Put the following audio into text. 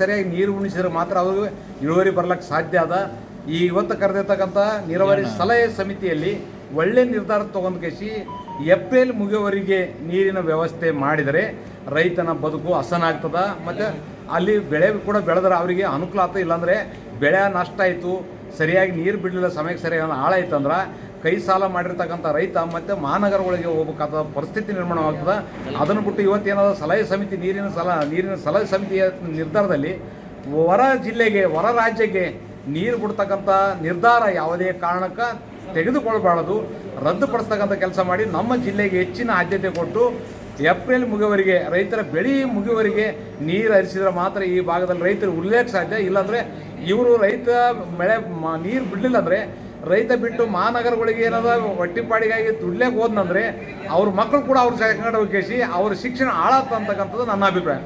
ಸರಿಯಾಗಿ ನೀರು ಉಣಿಸಿದ್ರೆ ಮಾತ್ರ ಅವ್ರಿಗೆ ಇಳುವರಿ ಬರ್ಲಿಕ್ಕೆ ಸಾಧ್ಯ ಅದ. ಈ ಇವತ್ತು ಕರೆದಿರ್ತಕ್ಕಂಥ ನೀರಾವರಿ ಸಲಹೆ ಸಮಿತಿಯಲ್ಲಿ ಒಳ್ಳೆ ನಿರ್ಧಾರ ತೊಗೊಂಡು ಕೇಸಿ ಏಪ್ರಿಲ್ ಮುಗಿಯುವವರೆಗೆ ನೀರಿನ ವ್ಯವಸ್ಥೆ ಮಾಡಿದರೆ ರೈತನ ಬದುಕು ಹಸನಾಗ್ತದ ಮತ್ತು ಅಲ್ಲಿ ಬೆಳೆ ಕೂಡ ಬೆಳೆದ್ರೆ ಅವರಿಗೆ ಅನುಕೂಲ ಆಗ್ತದೆ. ಇಲ್ಲಾಂದರೆ ಬೆಳೆ ನಷ್ಟ ಆಯಿತು. ಸರಿಯಾಗಿ ನೀರು ಬಿಡಲಿಲ್ಲ ಸಮಯಕ್ಕೆ ಸರಿಯಾಗಿ ಆಳಾಯ್ತಂದ್ರೆ ಕೈ ಸಾಲ ಮಾಡಿರ್ತಕ್ಕಂಥ ರೈತ ಮತ್ತು ಮಹಾನಗರಗಳಿಗೆ ಹೋಗ್ಬೇಕಾದ ಪರಿಸ್ಥಿತಿ ನಿರ್ಮಾಣವಾಗ್ತದೆ. ಅದನ್ನು ಬಿಟ್ಟು ಇವತ್ತೇನಾದ ಸಲಹೆ ಸಮಿತಿ ನೀರಿನ ಸಲ, ನೀರಿನ ಸಲಹೆ ಸಮಿತಿಯ ನಿರ್ಧಾರದಲ್ಲಿ ಹೊರ ಜಿಲ್ಲೆಗೆ ಹೊರ ರಾಜ್ಯಕ್ಕೆ ನೀರು ಬಿಡ್ತಕ್ಕಂಥ ನಿರ್ಧಾರ ಯಾವುದೇ ಕಾರಣಕ್ಕೆ ತೆಗೆದುಕೊಳ್ಬಾರ್ದು. ರದ್ದುಪಡಿಸ್ತಕ್ಕಂಥ ಕೆಲಸ ಮಾಡಿ ನಮ್ಮ ಜಿಲ್ಲೆಗೆ ಹೆಚ್ಚಿನ ಆದ್ಯತೆ ಕೊಟ್ಟು ಏಪ್ರಿಲ್ ಮುಗುವರಿಗೆ ರೈತರ ಬೆಳೆ ಮುಗಿಯುವವರೆಗೆ ನೀರು ಹರಿಸಿದ್ರೆ ಮಾತ್ರ ಈ ಭಾಗದಲ್ಲಿ ರೈತರು ಉಲ್ಲೇಖ ಸಾಧ್ಯ. ಇಲ್ಲಾಂದರೆ ಇವರು ರೈತ ಬೆಳೆ ನೀರು ಬಿಡಲಿಲ್ಲ ಅಂದರೆ ರೈತ ಬಿಟ್ಟು ಮಹಾನಗರಗಳಿಗೆ ಏನಾದ್ರೂ ಹೊಟ್ಟಿಪಾಡಿಗಾಗಿ ದುಡ್ಲೇಕ್ ಹೋದ್ನಂದ್ರೆ ಅವ್ರ ಮಕ್ಕಳು ಕೂಡ ಅವ್ರ ಸಂಗಡ ಹೋಗಿ ಅವ್ರ ಶಿಕ್ಷಣ ಹಾಳಾಗ್ತಂತಕ್ಕಂಥದ್ದು ನನ್ನ ಅಭಿಪ್ರಾಯ.